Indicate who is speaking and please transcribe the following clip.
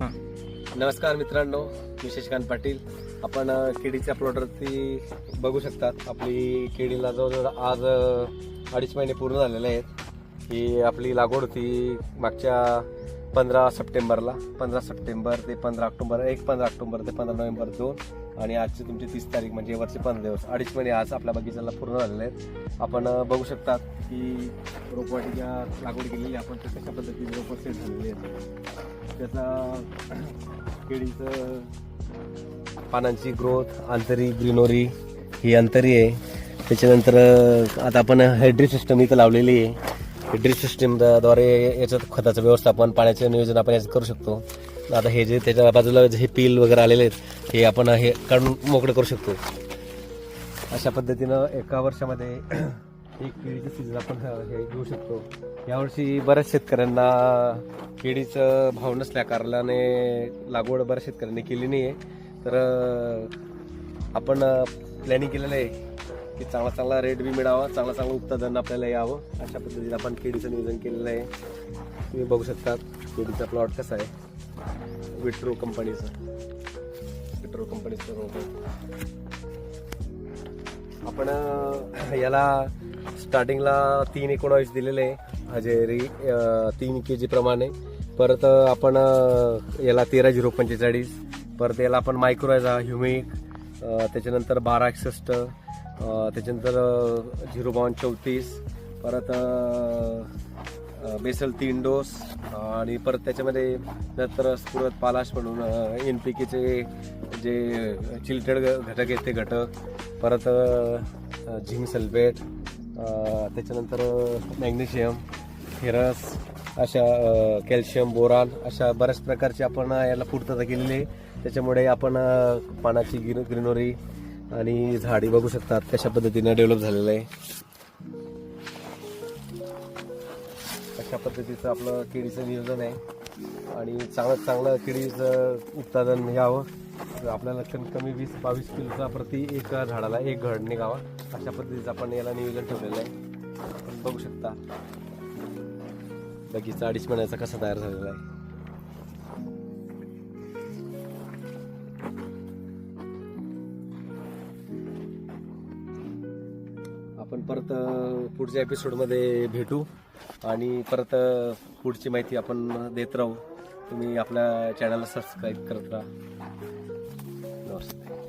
Speaker 1: नमस्कार मित्रांनो मी शशिकांत पाटील. आपण केळीच्या प्लॉटवरती बघू शकतात आपली केळीला जवळजवळ आज अडीच महिने पूर्ण झालेले आहेत. ही आपली लागवड होती मागच्या पंधरा सप्टेंबरला पंधरा सप्टेंबर ते पंधरा ऑक्टोबर एक पंधरा ऑक्टोबर ते पंधरा नोव्हेंबर दोन. आणि आजची तुमची तीस तारीख म्हणजे वरचे पंधरा दिवस. अडीच महिने आज आपल्या बगीचाला पूर्ण झालेले आहेत. आपण बघू शकतात की रोपवाटिका लागवड केलेली आहे. आपण ते कशा पद्धतीने रोपं सेट झालेली आहेत. त्याचा केळीचं पानांची ग्रोथ आंतरी ग्रीनोरी ही अंतरी आहे. त्याच्यानंतर आता आपण हायड्री सिस्टम इथं लावलेली आहे. ड्रिप सिस्टीमद्वारे याच्यात खताचं व्यवस्थापन पाण्याचं नियोजन आपण याचं करू शकतो. आता हे जे त्याच्या बाजूला जे हे पील वगैरे आलेले आहेत हे आपण हे काढून मोकळं करू शकतो. अशा पद्धतीनं एका वर्षामध्ये एक केळीचं सीझन आपण हे घेऊ शकतो. यावर्षी बऱ्याच शेतकऱ्यांना केळीचं भाव नसल्या कारणाने लागवड बऱ्याच शेतकऱ्यांनी केली नाही आहे तर आपण प्लॅनिंग केलेलं आहे की चांगला चांगला रेट बी मिळावा चांगला चांगलं उत्पादन आपल्याला यावं. अशा पद्धतीने आपण केळीचं नियोजन केलेलं आहे. तुम्ही बघू शकता केळीचा प्लॉट कसा आहे. विट्रो कंपनीचा. विट्रो कंपनीचं रोप आपण याला स्टार्टिंगला तीन एकोणावीस दिलेले आहे. हजेरी तीन के जी प्रमाणे. परत आपण याला तेरा झिरो पंचेचाळीस. परत याला आपण मायक्रोजा ह्युमिक त्याच्यानंतर बारा एकसष्ट. त्याच्यानंतर झिरो बावन्न चौतीस परत बेसल तीन डोस आणि परत त्याच्यामध्ये नंतर स्फुरत पालाश म्हणून एन पी केचे जे चिलटेड घटक आहेत ते घटक परत झिंक सल्फेट त्याच्यानंतर मॅग्नेशियम फेरस अशा कॅल्शियम बोरान अशा बऱ्याच प्रकारचे आपण याला पूर्तता केलेली आहे. त्याच्यामुळे आपण पानाची ग्रीन ग्रीनरी आणि झाडी बघू शकतात कशा पद्धतीने डेव्हलप झालेलं आहे. अशा पद्धतीचं आपलं केळीचं नियोजन आहे. आणि चांगलं चांगलं केळीचं उत्पादन यावं आपल्याला कमी वीस बावीस किलोचा प्रति एक झाडाला एक घड निघावा. अशा पद्धतीचं आपण याला नियोजन ठेवलेलं आहे. बघू शकता. बगीचा अडीच महिन्याचा कसा तयार झालेला आहे. आपण परत पुढच्या एपिसोडमध्ये भेटू आणि परत पुढची माहिती आपण देत राहू. तुम्ही आपल्या चॅनलला सबस्क्राईब करत राहा. नमस्कार